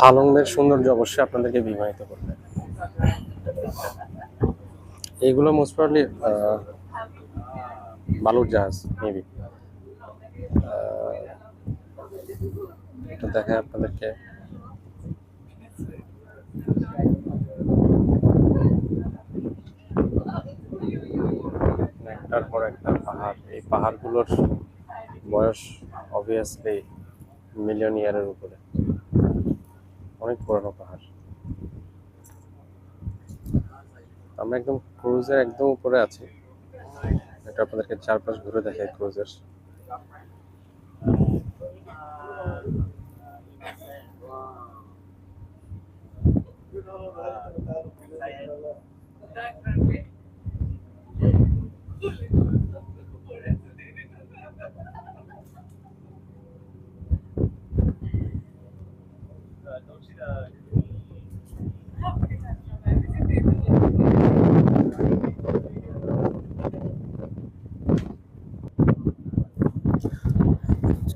হালংয়ের সৌন্দর্য অবশ্যই আপনাদেরকে বিবাহিত করবে। এইগুলো মোস্ট প্রবলি বালুর জাহাজ মেবি দেখায় আপনাদেরকে। একটার পর একটা পাহাড়। এই পাহাড়গুলোর বয়স অবভিয়াসলি মিলিয়ন ইয়ারের উপরে। অনেক পুরানো পাহাড়। আমরা একদম ক্রুজের একদম উপরে আছি। এটা আপনাদেরকে চারপাশ ঘুরে দেখাই ক্রুজের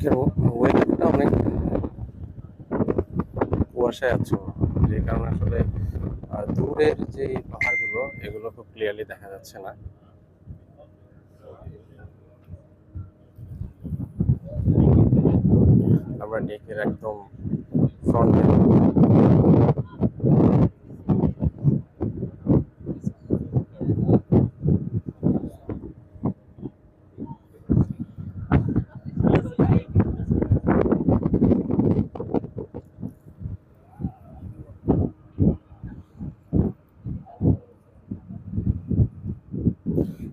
আজকের ওয়েদারটা অনেক কুয়াশায় আছে যে কারণে আসলে দূরের যে পাহাড়গুলো, এগুলো খুব ক্লিয়ারলি দেখা যাচ্ছে না। আমরা ডেকের একদম ফ্রন্টে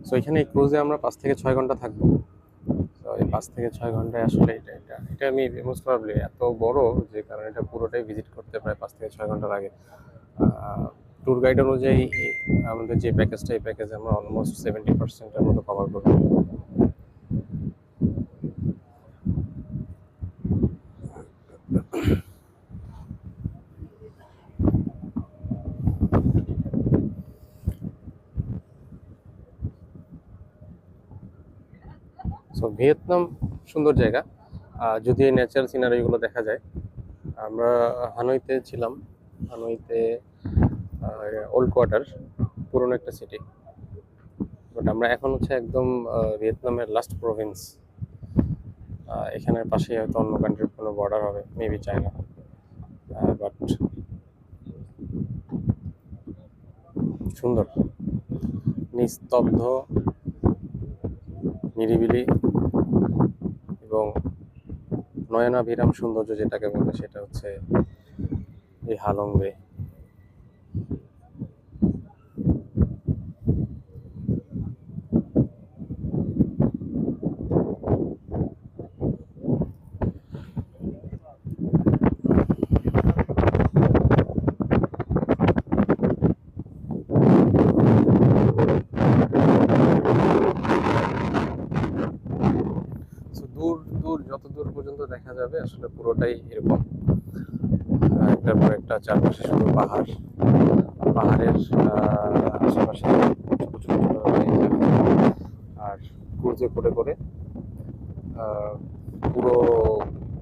সো এখানে এই ক্রুজে আমরা পাঁচ থেকে ছয় ঘণ্টা থাকব। তো এই পাঁচ থেকে ছয় ঘন্টায় আসলে এটা এটা এটা আমি মোস্ট প্রবলি এত বড় যে কারণে এটা পুরোটাই ভিজিট করতে প্রায় পাঁচ থেকে ছয় ঘণ্টা লাগে ট্যুর গাইড অনুযায়ী আমাদের যে প্যাকেজটা এই প্যাকেজে আমরা অলমোস্ট সেভেন্টি পার্সেন্টের মতো কভার করব। সো ভিয়েতনাম সুন্দর জায়গা। যদি এই ন্যাচারাল সিনারিগুলো দেখা যায়, আমরা হানইতে ছিলাম, হানইতে ওল্ড কোয়ার্টার পুরনো একটা সিটি বাট আমরা এখন হচ্ছে একদম ভিয়েতনামের লাস্ট প্রভিন্স এখানের পাশেই হয়তো অন্য কান্ট্রির কোনো বর্ডার হবে মেবি চায়না বাট সুন্দর। নিস্তব্ধ। নিরিবিলি এবং নয়নাভিরাম সৌন্দর্য যেটাকে বলে সেটা হচ্ছে এই হালং বে So, দূর দূর যত দূর পর্যন্ত দেখা যাবে, আসলে পুরোটাই এরকম। একটার পর একটা চারপাশে শুধু পাহাড়। পাহাড়ের আশেপাশে। আর ক্রুজে করে করে পুরো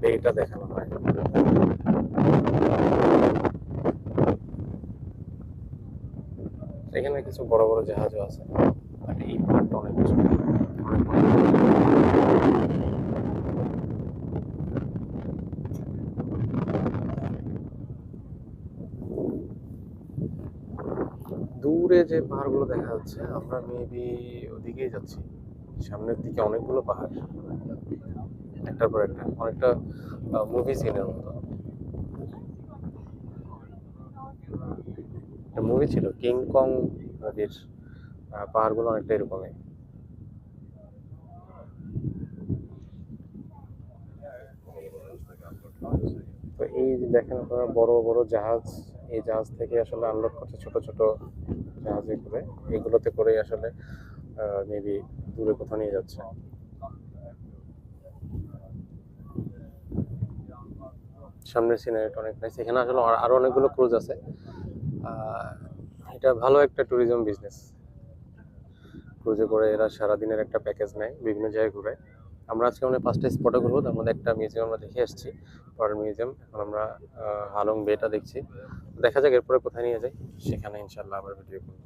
বেটা দেখানো হয়। এখানে কিছু বড় বড় জাহাজও আছে। আর এই পাহাড়টা অনেক কিছু অনেক বড়। দূরে যে পাহাড়গুলো দেখা যাচ্ছে আমরা মেবি ওদিকেই যাচ্ছি। সামনের দিকে অনেকগুলো পাহাড়। একটার পর একটা অনেকটা মুভি সিনের মতো। মুভি ছিল কিং কং নদীর আহ, পাহাড়গুলো অনেকটা এরকমই। তো এই দেখেন আপনারা বড় বড় জাহাজ এই জাহাজ থেকে আসলে আনলোড করছে ছোট ছোট জাহাজে করে, এগুলোতে করেই আসলে মেবি দূরে কোথাও নিয়ে যাচ্ছে। সামনের সিনারিটা অনেক নাইস এখানে আসলে আর- আরও অনেকগুলো ক্রুজ আছে। এটা ভালো একটা ট্যুরিজম বিজনেস ক্রুজে করে এরা সারাদিনের একটা প্যাকেজ নেয়, বিভিন্ন জায়গায় ঘুরে। আমরা আজকে আমাদের পাঁচটা স্পটে ঘুরবো, তার মধ্যে একটা মিউজিয়াম আমরা দেখে এসেছি পরের মিউজিয়াম এখন আমরা হালং বেটা দেখছি। দেখা যাক এরপরে কোথায় নিয়ে যাই, সেখানে ইনশাল্লাহ আবার ভিডিও করব।